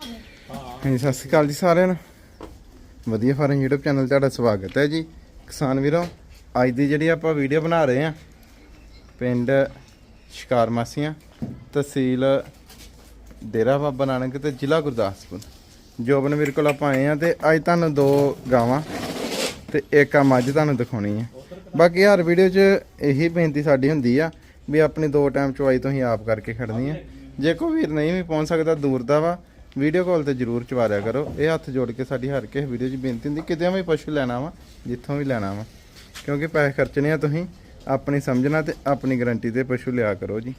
ਹਾਂਜੀ, ਸਤਿ ਸ਼੍ਰੀ ਅਕਾਲ ਜੀ ਸਾਰਿਆਂ ਨੂੰ। ਵਧੀਆ ਫਾਰਮ YouTube ਚੈਨਲ ਤੁਹਾਡਾ ਸਵਾਗਤ ਹੈ ਜੀ। ਕਿਸਾਨ ਵੀਰੋ, ਅੱਜ ਦੀ ਜਿਹੜੀ ਆਪਾਂ ਵੀਡੀਓ ਬਣਾ ਰਹੇ ਆ ਪਿੰਡ ਸ਼ਿਕਾਰ ਮਾਸੀਆਂ, ਤਹਿਸੀਲ ਡੇਰਾ ਬਾਬਾ ਨਾਨਕ ਤੇ ਜ਼ਿਲ੍ਹਾ ਗੁਰਦਾਸਪੁਰ। ਜੋਬਨ ਵੀਰ ਕੋਲ ਆਪਾਂ ਆਏ ਆ ਤੇ ਅੱਜ ਤੁਹਾਨੂੰ ਦੋ ਗਾਵਾਂ ਤੇ ਇੱਕ ਆ ਮੱਝ ਤੁਹਾਨੂੰ ਦਿਖਾਉਣੀ ਆ ਬਾਕੀ ਹਰ ਵੀਡੀਓ 'ਚ ਇਹੀ ਬੇਨਤੀ ਸਾਡੀ ਹੁੰਦੀ ਆ ਵੀ ਆਪਣੀ ਦੋ ਟਾਈਮ ਚੁਆਈ ਤੁਸੀਂ ਆਪ ਕਰਕੇ ਖੜਨੀ ਆ ਜੇ ਕੋਈ ਵੀਰ ਨਹੀਂ ਵੀ ਪਹੁੰਚ ਸਕਦਾ, ਦੂਰ ਦਾ ਵਾ ਵੀਡੀਓ ਕਾਲ ਤੇ ਜਰੂਰ ਚਵਾਰਿਆ ਕਰੋ। ਇਹ ਹੱਥ ਜੋੜ ਕੇ ਸਾਡੀ ਹਰ ਕਿਸੇ ਵੀਡੀਓ 'ਚ ਬੇਨਤੀ ਹੁੰਦੀ ਕਿਤੇ ਵੀ ਪਸ਼ੂ ਲੈਣਾ ਵਾ ਜਿੱਥੋਂ ਵੀ ਲੈਣਾ ਵਾ। ਕਿਉਂਕਿ ਪੈਸੇ ਖਰਚਣੇ ਆ ਤੁਸੀਂ ਆਪਣੀ ਸਮਝਣਾ ਤੇ ਆਪਣੀ ਗਾਰੰਟੀ ਤੇ ਪਸ਼ੂ ਲਿਆ ਕਰੋ ਜੀ।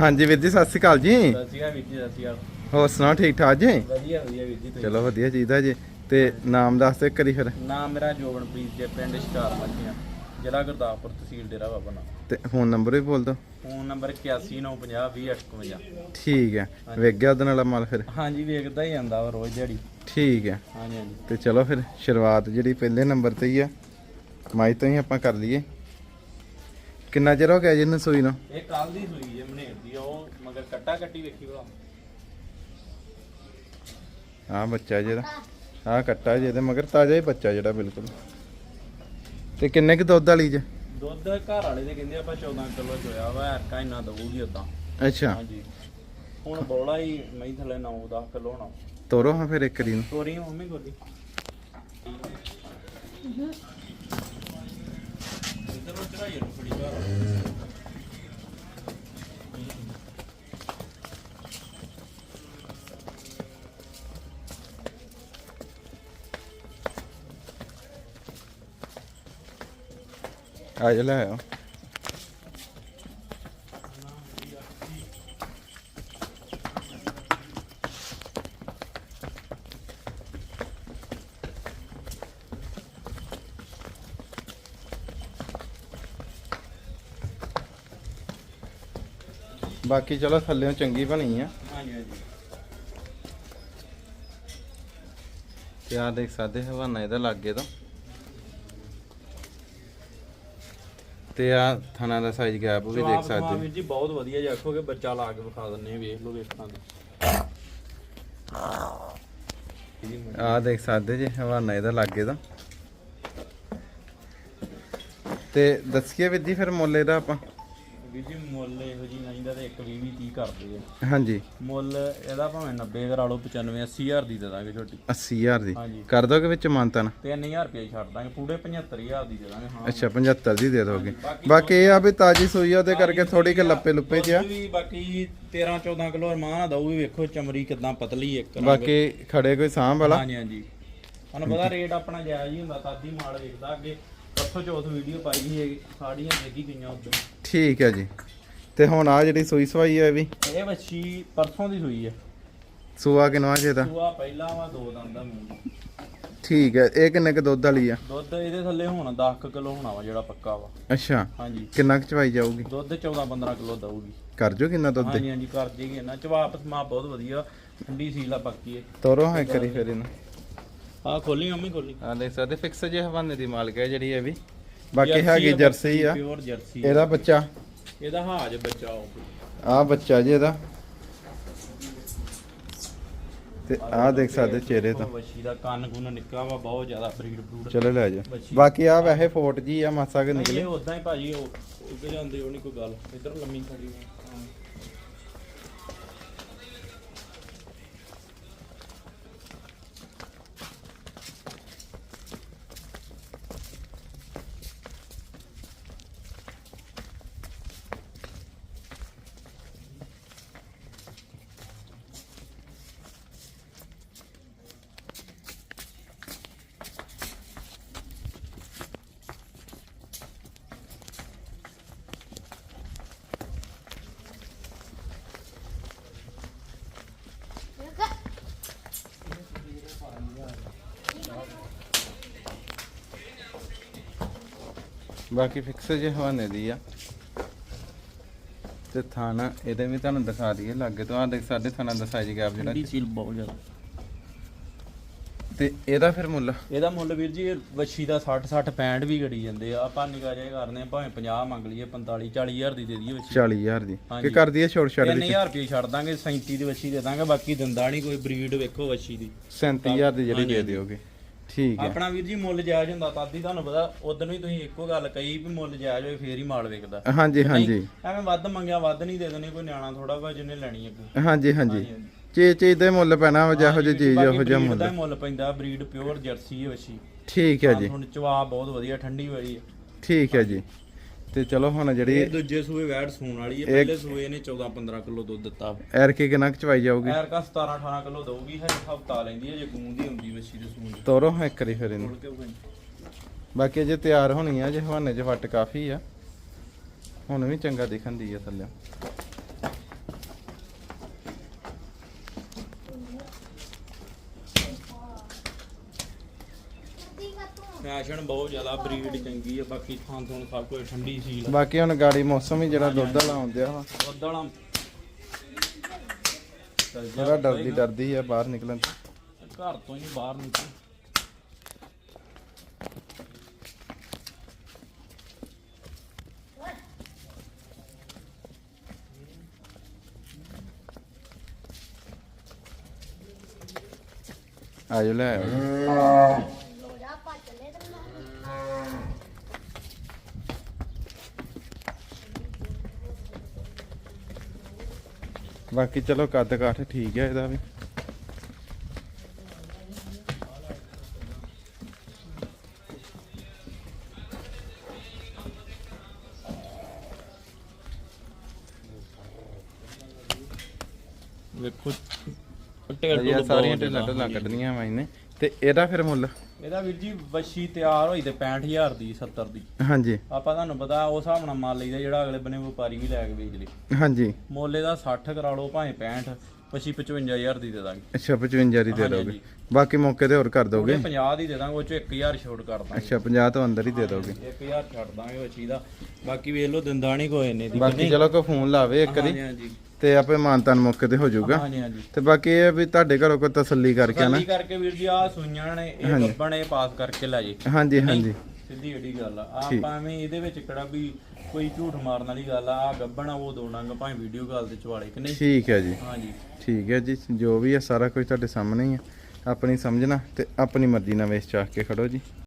ਹਾਂਜੀ ਵੀਰ ਜੀ ਸਤਿ ਸ਼੍ਰੀ ਅਕਾਲ ਜੀ। ਸਤਿ ਸ਼੍ਰੀ ਅਕਾਲ ਵੀਰ ਜੀ ਸਤਿ ਸ਼੍ਰੀ ਅਕਾਲ। ਹੋਰ ਸੁਣਾਓ ਠੀਕ ਠਾਕ ਜੀ? ਵਧੀਆ ਵਧੀਆ ਵੀਰ ਜੀ ਚਲੋ ਵਧੀਆ ਚਾਹੀਦਾ ਜੀ। ਤੇ ਨਾਮ ਦੱਸ ਦੇ ਕਰੀ ਫਿਰ। ਨਾਮ ਮੇਰਾ ਜੋਬਨਪ੍ਰੀਤ ਜੀ ਪਿੰਡ ਸ਼ਿਕਾਰ ਮੱਝੀਆਂ ਜ਼ਿਲ੍ਹਾ ਗੁਰਦਾਸਪੁਰ ਤਹਿਸੀਲ ਡੇਰਾ ਬਾਬਾ ਨਾਨਕ। ਤੇ ਫੋਨ ਨੰਬਰ ਵੀ ਬੋਲ ਦੋ ਫੋਨ ਨੰਬਰ 8195020851 ਠੀਕ ਹੈ। ਵੇਖ ਗਿਆ ਉਹਦੇ ਨਾਲ ਮਾਲ ਫਿਰ? ਹਾਂਜੀ ਵੇਖਦਾ ਹੀ ਜਾਂਦਾ ਵਾ ਰੋਜ਼ ਦਿਹਾੜੀ। ਠੀਕ ਹੈ। ਹਾਂਜੀ ਹਾਂਜੀ। ਤੇ ਚਲੋ ਫਿਰ ਸ਼ੁਰੂਆਤ ਜਿਹੜੀ ਪਹਿਲੇ ਨੰਬਰ ਤੇ ਹੀ ਆ। ਮਾਈ ਤੋਂ ਹੀ ਆਪਾਂ ਕਰ ਲਈਏ। ਕਿੰਨਾ ਚਿਰ ਹੋ ਗਿਆ ਜੀ ਇਹਨੂੰ ਸੂਈ ਨੂੰ? ਇਹ ਕੱਲ ਦੀ ਸੂਈ ਹੈ ਮਨੇਰ ਦੀ ਉਹ ਮਗਰ ਕੱਟਾ ਕੱਟੀ ਵੇਖੀ ਭਲਾ। ਆਹ ਬੱਚਾ ਜਿਹਦਾ ਆਹ ਕੱਟਾ ਜਿਹਦੇ ਮਗਰ ਤਾਜ਼ਾ ਹੀ ਬੱਚਾ ਜਿਹੜਾ ਬਿਲਕੁਲ। ਤੇ ਕਿੰਨੇ ਕੁ ਦੁੱਧ ਵਾਲੀ ਜੇ? ਦੁੱਧ ਘਰ ਵਾਲੇ ਦੇ ਕਹਿੰਦੇ ਆਪਾਂ 14 ਕਿਲੋ ਚੋਇਆ ਵਾ ਐਰਕਾ ਇੰਨਾ ਦਊਗੀ ਉਦਾਂ ਅੱਛਾ। ਹਾਂਜੀ। ਹੁਣ ਬੋਲਾ ਹੀ ਮੈਂ ਥੱਲੇ 9 10 ਕਿਲੋ ਹੋਣਾ। ਤੋਰੋ ਹਾਂ ਫਿਰ ਇੱਕ ਰੀ ਨੂੰ ਤੋਰੀ ਮੰਮੀ ਗੋਲੀ ਇੱਧਰ ਉਹ ਚੜਾਈ ਨੂੰ ਆ ਜਾ ਲੈ ਆਓ ਬਾਕੀ ਚਲੋ ਥੱਲੇੋਂ ਚੰਗੀ ਬਣੀ ਆ। ਹਾਂਜੀ ਹਾਂਜੀ। ਤੇ ਆ ਦੇਖ ਸਕਦੇ ਹਵਾਨਾ ਇਹਦਾ ਲੱਗੇ ਤਾਂ। ਤੇ ਆ ਥਣਾ ਦਾ ਸਾਈਜ਼ ਗੈਪ ਵੀ ਦੇਖ ਸਕਦੇ ਵੀਰ ਜੀ ਬਹੁਤ ਵਧੀਆ ਜੀ ਆਖੋਗੇ ਬੱਚਾ ਲਾ ਕੇ ਵਿਖਾ ਦਿੰਨੇ ਆ ਵੇਖ ਲਓ ਵੇਖਾਂ ਦੇ ਆ ਦੇਖ ਸਕਦੇ ਜੀ ਹਵਾਨਾ ਇਹਦਾ ਲੱਗੇ ਤਾਂ। ਤੇ ਦੱਸੀਏ ਵੀਰ ਜੀ ਫਿਰ ਮੁੱਲ ਇਹਦਾ ਆਪਾਂ। ਵੀਰ ਜੀ ਮੁੱਲ ਇਹੋ ਜੀ ਨਹੀਂ ਦਾ ਤੇ ਇੱਕ 20 30 ਕਰਦੇ ਆ। ਹਾਂਜੀ। ਮੁੱਲ ਇਹਦਾ ਭਾਵੇਂ 90 ਕਰਾ ਲਓ 95 80000 ਦੀ ਦੇ ਦਾਂਗੇ ਛੋਟੀ। 80000 ਦੀ। ਕਰ ਦੋਗੇ ਵਿੱਚ ਮਾਨਤਨ 3000 ਰੁਪਏ ਛੱਡ ਦਾਂਗੇ ਪੂਰੇ 75000 ਦੀ ਦੇ ਦਾਂਗੇ ਹਾਂ। ਅੱਛਾ 75 ਦੀ ਦੇ ਦੋਗੇ। ਬਾਕੀ ਇਹ ਆ ਵੀ ਤਾਜੀ ਸੂਈ ਆ ਉਹਦੇ ਕਰਕੇ ਥੋੜੀ ਕਿ ਲੱਪੇ ਲੁੱਪੇ ਚ ਆ। ਬਾਕੀ 13 14 ਕਿਲੋ ਰਮਾਨ ਆ ਦਊਗੀ ਵੇਖੋ ਚਮੜੀ ਕਿਦਾਂ ਪਤਲੀ ਇੱਕ ਰੰਗ। ਬਾਕੀ ਖੜੇ ਕੋਈ ਸਾਂਭ ਵਾਲਾ? ਹਾਂਜੀ ਹਾਂਜੀ। ਤੁਹਾਨੂੰ ਪਤਾ ਰੇਟ ਆਪਣਾ ਜਾਇਜ਼ ਹੀ ਹੁੰਦਾ ਤਾਦੀ ਮਾਲ ਵੇਖਦਾ ਅੱਗੇ। ਪਰਸੋਂ ਚੌਥ ਵੀਡੀਓ ਪਾਈ ਸੀ ਇਹ ਸਾੜੀਆਂ ਦੇਖੀ ਗਈਆਂ ਉਦੋਂ ਠੀਕ ਹੈ ਜੀ। ਤੇ ਹੁਣ ਆ ਜਿਹੜੀ ਸੂਈ ਸਵਾਈ ਹੈ ਵੀ? ਇਹ ਵੱਛੀ ਪਰਸੋਂ ਦੀ ਹੋਈ ਹੈ। ਸੂਆ ਕਿਨਵਾ ਜੇ ਦਾ? ਸੂਆ ਪਹਿਲਾ ਵਾ ਦੋ ਦੰਦ ਦਾ ਮੂੰਹ। ਠੀਕ ਹੈ ਇਹ ਕਿੰਨੇ ਕ ਦੁੱਧ ਵਾਲੀ ਆ? ਦੁੱਧ ਇਹਦੇ ਥੱਲੇ ਹੁਣ 10 ਕਿਲੋ ਹੋਣਾ ਵਾ ਜਿਹੜਾ ਪੱਕਾ ਵਾ। ਅੱਛਾ ਹਾਂਜੀ। ਕਿੰਨਾ ਕੁ ਚਵਾਈ ਜਾਊਗੀ? ਦੁੱਧ 14 15 ਕਿਲੋ ਦਊਗੀ। ਕਰ ਜੋ ਕਿੰਨਾ ਦੁੱਧ? ਹਾਂਜੀ ਹਾਂਜੀ ਕਰ ਜੇਗੀ ਨਾ। ਚਵਾਪ ਸਮਾ ਬਹੁਤ ਵਧੀਆ ਠੰਡੀ ਸੀਲ ਆ ਪੱਕੀ ਹੈ ਤੋਰੋ ਹਾਂ ਕਰੀ ਫਿਰ ਇਹਨੂੰ। ਆ ਖੋਲੀ ਮੰਮੀ ਖੋਲੀ। ਆ ਦੇਖ ਸਕਦੇ ਫਿਕਸ ਜੇ ਹਵਾਨੇ ਦੀ ਮਾਲਕ ਹੈ ਜਿਹੜੀ ਇਹ ਵੀ। ਬਾਕੀ ਹੈਗੀ ਜਰਸੀ ਆ। ਪਿਓਰ ਜਰਸੀ ਇਹਦਾ ਬੱਚਾ? ਇਹਦਾ ਹਾਜ ਬੱਚਾ ਉਹ। ਆ ਬੱਚਾ ਜੀ ਇਹਦਾ। ਤੇ ਆ ਦੇਖ ਸਕਦੇ ਚਿਹਰੇ ਤੋਂ। ਵੱਛੀ ਦਾ ਕੰਨ ਕੁੰਨ ਨਿੱਕਾ ਵਾ ਬਹੁਤ ਜ਼ਿਆਦਾ ਬਰੀਡ ਬਰੂਡ ਚਲੋ ਲੈ ਜਾ ਬੱਚੀ। ਬਾਕੀ ਆ ਵੈਸੇ ਫੋਟ ਜੀ ਆ ਮਾਸਾ ਕੇ ਨਿਕਲੇ। ਇਹ ਉਦਾਂ ਹੀ ਭਾਜੀ ਉਹ ਉੱਗੇ ਜਾਂਦੇ ਉਹ ਨਹੀਂ ਕੋਈ ਗੱਲ। ਇਧਰ ਲੰਮੀ ਖੜੀ ਹੈ ਬਾਕੀ ਫਿਕਸ ਜੇ ਹਵਾਨੇ ਦੀ ਆ। ਤੇ ਥਾਣਾ ਇਹਦੇ ਵੀ ਤੁਹਾਨੂੰ ਦਿਖਾ ਦਈਏ ਲੱਗੇ ਤੋਂ। ਆ ਦੇਖ ਸਾਡੇ ਥਾਣਾ ਦਾ ਸਾਈਜ਼ ਗੈਪ ਜਿਹੜਾ ਠੰਡੀ ਸੀਲ ਬਹੁਤ ਜ਼ਿਆਦਾ। ਤੇ ਇਹਦਾ ਫਿਰ ਮੁੱਲ? ਇਹਦਾ ਮੁੱਲ ਵੀਰ ਜੀ ਵੱਛੀ ਦਾ 60 60 65 ਵੀ ਗੜੀ ਜਾਂਦੇ ਆ। ਆਪਾਂ ਨਿਕਾ ਜਾਏ ਕਰਨੇ ਆ ਭਾਵੇਂ 50 ਮੰਗ ਲਈਏ 45 40 ਹਜ਼ਾਰ ਦੀ ਦੇ ਦਈਏ ਵੱਛੀ। 40000 ਦੀ। ਹਾਂਜੀ। ਕਿ ਕਰਦੀ ਹੈ ਛੋੜ ਛੱਡ ਦੀ 3000 ਰੁਪਏ ਛੱਡ ਦਾਂਗੇ 37 ਦੀ ਵੱਛੀ ਦੇ ਦਾਂਗੇ ਬਾਕੀ ਦਿੰਦਾ ਨਹੀਂ ਕੋਈ ਬਰੀਡ ਵੇਖੋ ਵੱਛੀ ਦੀ। 37000 ਦੀ ਜਿਹੜੀ ਦੇ। ਦਿਓਗੇ। ਠੀਕ ਹੈ। ਆਪਣਾ ਵੀਰ ਜੀ ਮੁੱਲ ਜਾਇਜ਼ ਹੁੰਦਾ ਤਾਂ ਦੀ ਤੁਹਾਨੂੰ ਪਤਾ ਉਦੋਂ ਵੀ ਤੁਸੀਂ ਇੱਕੋ ਗੱਲ ਕਹੀ ਵੀ ਮੁੱਲ ਜਾਇਜ਼ ਹੋਏ ਫੇਰ ਹੀ ਮਾਲ ਵਿਕਦਾ। ਹਾਂਜੀ ਹਾਂਜੀ। ਐਵੇਂ ਵੱਧ ਮੰਗਿਆ ਵੱਧ ਨਹੀਂ ਦੇ ਦੇਣੀ ਕੋਈ ਨਿਆਣਾ ਥੋੜਾ ਵਾ ਜਿਹਨੇ ਲੈਣੀ ਅੱਗੋਂ ਹਾਂਜੀ ਹਾਂਜੀ। ਚੀਜ਼ ਚੀਜ਼ ਦੇ ਮੁੱਲ ਪੈਣਾ ਜਿਹੋ ਜਿਹੀ ਚੀਜ਼ ਉਹੋ ਜਿਹਾ ਮੁੱਲ। ਦਾ ਹੀ ਮੁੱਲ ਪੈਂਦਾ ਬਰੀਡ ਪਿਓਰ ਜਰਸੀ ਹੈ ਵੱਛੀ। ਠੀਕ ਹੈ ਜੀ। ਹੁਣ ਚਵਾ ਬਹੁਤ ਵਧੀਆ ਠੰਡੀ ਵਾਲੀ ਹੈ। ਠੀਕ ਹੈ ਜੀ। ਤੇ ਚਲੋ ਹੁਣ ਜਿਹੜੀ ਇਹ ਦੂਜੇ ਸੂਏ ਵੈੜ ਸੂਣ ਵਾਲੀ ਹੈ ਪਹਿਲੇ ਸੂਏ ਨੇ 14 15 ਕਿਲੋ ਦੁੱਧ ਦਿੱਤਾ। ਐਰ ਕੇ ਕਿੰਨਾ ਕੁ ਚਵਾਈ ਜਾਊਗੀ? ਐਰ ਕਾ 17 18 ਕਿਲੋ ਦਊਗੀ ਹੈ ਹਫਤਾ ਲੈਂਦੀ ਹੈ ਜੇ ਗੂੰ ਦੀ ਹੁੰਦੀ ਵੱਛੀ ਦੇ ਸੂਣ ਤੋਰੋ ਹਾਂ ਇੱਕ ਵਾਰੀ ਫਿਰ ਇਹਨੂੰ। ਮੁੜ ਕੇ ਉਹ ਬਾਕੀ ਜੇ ਤਿਆਰ ਹੋਣੀ ਆ ਜੇ ਹਵਾਨੇ 'ਚ ਵੱਟ ਕਾਫੀ ਆ। ਹੁਣ ਵੀ ਚੰਗਾ ਦਿਖਣ ਦੀ ਆ ਥੱਲੇ। ਫੈਸ਼ਨ ਬਹੁਤ ਜ਼ਿਆਦਾ ਬਰੀਡ ਚੰਗੀ ਹੈ ਬਾਕੀ ਥਾਂ ਥੋਂ ਸਭ ਕੁਝ ਠੰਡੀ ਸੀਲ ਬਾਕੀ ਹੁਣ ਗਾੜੀ ਮੌਸਮ ਹੀ ਜਿਹੜਾ ਦੁੱਧ ਵਾਲਾ ਆਉਂਦਿਆ ਵਾ। ਦੁੱਧ ਵਾਲਾ। ਚੱਲ ਜਾ ਥੋੜਾ ਡਰਦੀ ਡਰਦੀ ਆ ਬਾਹਰ ਨਿਕਲਣ ਤੋਂ। ਘਰ ਤੋਂ ਹੀ ਬਾਹਰ ਨਿਕਲ। ਆਜੋ ਲੈ ਆਓ ਬਾਕੀ ਚਲੋ ਕੱਦ ਕਾਠ ਠੀਕ ਹੈ ਇਹਦਾ ਵੀ। ਵੇਖੋ ਤੋਂ ਸਾਰੀਆਂ ਜ਼ਿਆਦਾ। ਢਿੱਲਾਂ ਕੱਢਣੀਆਂ ਵਾ ਇਹਨੇ। ਤੇ ਇਹਦਾ ਫਿਰ ਮੁੱਲ? ਇਹਦਾ ਵੀਰ ਜੀ ਵੱਛੀ ਤਿਆਰ ਹੋਈ ਤੇ 65000 ਦੀ 70 ਦੀ। ਹਾਂਜੀ। ਆਪਾਂ ਤੁਹਾਨੂੰ ਪਤਾ ਉਸ ਹਿਸਾਬ ਨਾਲ ਮਾਲ ਲਈਦਾ ਜਿਹੜਾ ਅਗਲੇ ਬੰਨੇ ਵਪਾਰੀ ਵੀ ਲੈ ਕੇ ਵੇਚ ਲੇ। ਹਾਂਜੀ। ਮੁੱਲ ਇਹਦਾ 60 ਕਰਾ ਲਓ ਭਾਵੇਂ 65 ਵੱਛੀ 55000 ਦੀ ਦੇ ਦਾਂਗੇ। ਅੱਛਾ 55 ਦੀ ਦੇ ਹਾਂਜੀ, ਦੋਗੇ। ਬਾਕੀ ਮੌਕੇ ਤੇ ਹੋਰ ਕਰ ਦੋਗੇ? ਉਹਦੇ 50 ਦੀ ਦੇ ਦਾਂਗੇ ਉਹ ਚ 1000 ਛੋਟ ਕਰ ਦਾਂਗੇ। ਅੱਛਾ 50 ਤੋਂ ਅੰਦਰ ਹੀ ਦੇ ਦੋਗੇ। 1000 ਛੱਡ ਦਾਂਗੇ ਵੱਛੀ ਦਾ। ਬਾਕੀ ਵੇਖ ਲਓ ਦਿੰਦਾ ਨਹੀਂ ਕੋਈ ਇੰਨੇ ਦੀ ਬਾਕੀ ਚਲੋ ਕੋ ਫੋਨ ਲਾਵੇ ਇੱਕ ਵਾਰੀ ਹਾਂਜੀ ਹਾਂਜੀ। ਤੇ ਆਪੇ ਮਾਨਤਾਨ ਮੌਕੇ ਤੇ ਹੋ ਜਾਊਗਾ। ਹਾਂਜੀ ਹਾਂਜੀ। ਤੇ ਬਾਕੀ ਇਹ ਆ ਵੀ ਤੁਹਾਡੇ ਘਰੋਂ ਕੋਈ ਤਸੱਲੀ ਕਰਕੇ ਨਾ। ਤਸੱਲੀ ਕਰਕੇ ਵੀਰ ਜੀ ਆ ਸੁਈਆਂ ਨੇ ਇਹ ਇਹ ਪਾਸ ਕਰਕੇ ਲੈ ਜੇ। ਹਾਂਜੀ ਹਾਂਜੀ। ਸਿੱਧੀ ਏਡੀ ਗੱਲ ਆ। ਆਪਾਂ ਐਵੇਂ ਇਹਦੇ ਵਿੱਚ ਕਿਹੜਾ ਵੀ ਕੋਈ ਝੂਠ ਮਾਰਨ ਵਾਲੀ ਗੱਲ ਆ ਆ ਗੱਬਣ ਆ ਉਹ ਦੋ ਨੰਗ ਭਾਵੇਂ ਵੀਡੀਓ ਕਾਲ ਤੇ ਚਵਾਲੇ ਕਿ ਨਹੀਂ? ਠੀਕ ਹੈ ਜੀ। ਹਾਂਜੀ। ਠੀਕ ਹੈ ਜੀ ਜੋ ਵੀ ਹੈ ਸਾਰਾ ਕੁਝ ਤੁਹਾਡੇ ਸਾਹਮਣੇ ਹੀ ਹੈ ਆਪਣੀ ਸਮਝਣਾ ਤੇ ਆਪਣੀ ਮਰਜ਼ੀ ਨਾਲ ਵੇਚ ਚਾਹ ਕੇ ਖੜੋ ਜੀ।